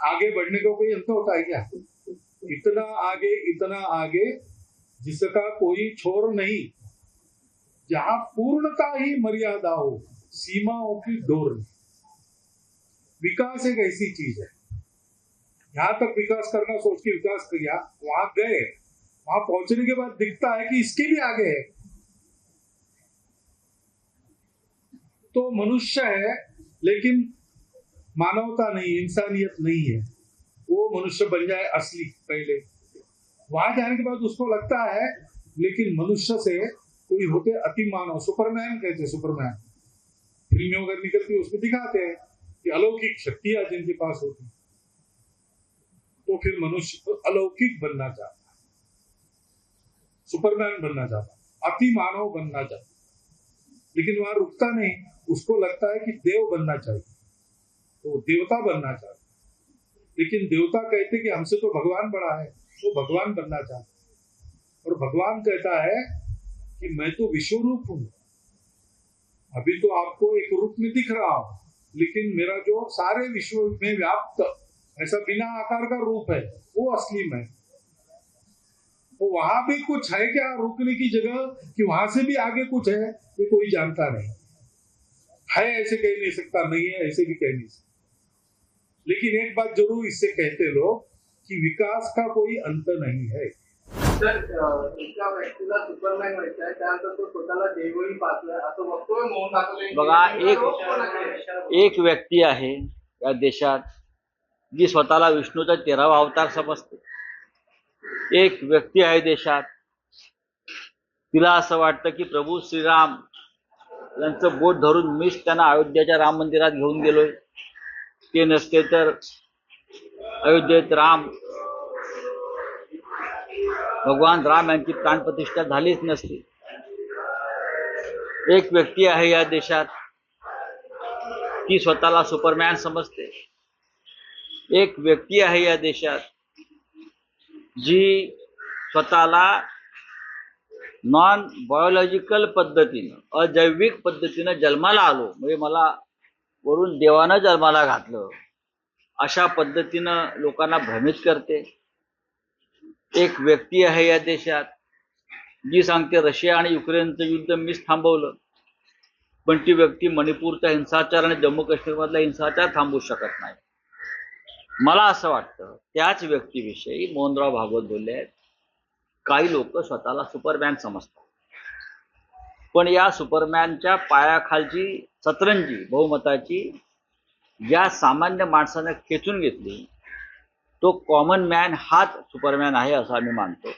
आगे बढ़ने का कोई अंत होता है क्या? इतना आगे इतना आगे, जिसका कोई छोर नहीं, जहाँ पूर्णता ही मर्यादा हो, सीमाओं की डोर विकास एक ऐसी चीज़ है। यहाँ तक विकास करना, सोच के विकास किया, वहाँ गए, वहाँ पहुँचने के बाद दिखता है कि इसके भी आगे है। तो मनुष्य है, लेकिन मानवता नहीं, इंसानियत नहीं है। वो मनुष्य बन जाए असली, पहले। वहाँ जाने के बाद उसको लगता है, लेकिन मनुष्य से कोई होते अति मानव। सुपरमैन कहते सुपरमैन। फ़िल्में वगैरह निकलती है, उसमें दिखाते हैं कि अलौकिक शक्तियाँ जिनके पास होती तो फिर मनुष्य को अलौकिक बनना चाहता सुपरमैन बनना चाहता अति मानव बनना चाहता लेकिन वहाँ रुकता नहीं। उसको लगता है कि देव बनना चाहिए। तो वो देवता बनना चाहते लेकिन देवता कहते कि हमसे तो भगवान बड़ा है, वो भगवान बनना चाहते और भगवान कहता है कि मैं तो विश्व रूप हूँ। अभी तो आपको एक रूप में दिख रहा हूँ, लेकिन मेरा जो सारे विश्व में व्याप्त, ऐसा बिना आकार का रूप है, वो असली मैं तो वहाँ भी कुछ है क्या? रुकने की जगह कि वहाँ से भी आगे कुछ है? ये कोई जानता नहीं। है ऐसे कह नहीं सकता नहीं है ऐसे भी कह नहीं सकता। लेकिन एक बात जरूर इससे कहते लोग कि विकास का कोई अंत नहीं है। तर अं, एका व्यक्तीला सुपरमॅन व्हायचं आहे त्यानंतर तो स्वतःला देवही पाहतोय. असं वक्तव्य मोहन ठाकरे बघा, एक- एक व्यक्ती आहे या देशात जी स्वतःला विष्णूचा तेरावा अवतार समजते. एक व्यक्ती आहे देशात. तिला असं वाटतं की प्रभू श्रीराम यांचं बोट धरून मीच त्यांना अयोध्याच्या राम मंदिरात घेऊन गेलोय. ते नसते तर अयोध्येत राम भगवान राम यांची प्राणप्रतिष्ठा झालीच नसती. एक व्यक्ती आहे या देशात. ती स्वतःला सुपरमॅन समजते. एक व्यक्ती आहे या देशात जी स्वतःला नॉन बायोलॉजिकल पद्धतीनं अजैविक पद्धतीनं जन्माला आलो. म्हणजे मला वरून देवानं जन्माला घातलं. अशा पद्धतीनं लोकांना भ्रमित करते. एक व्यक्ती आहे या देशात जी सांगते रशिया आणि युक्रेनचं युद्ध मीच थांबवलं. पण ती व्यक्ती मणिपूरचा हिंसाचार आणि जम्मू काश्मीरमधला हिंसाचार थांबवू शकत नाही. मला असं वाटतं त्याच व्यक्तीविषयी मोहनराव भागवत बोलले आहेत. काही लोक स्वतःला सुपरमॅन समजतात. पण या सुपरमॅनच्या पायाखालची सतरंजी बहुमताची ज्या सामान्य माणसानं खेचून घेतली तो कॉमन मॅन हाच सुपरमॅन आहे असं आम्ही मानतो.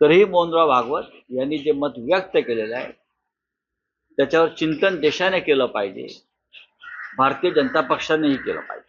तरीही मोहनराव भागवत यांनी जे मत व्यक्त केलेलं आहे त्याच्यावर चिंतन देशाने केलं पाहिजे भारतीय जनता पक्षानेही केलं पाहिजे.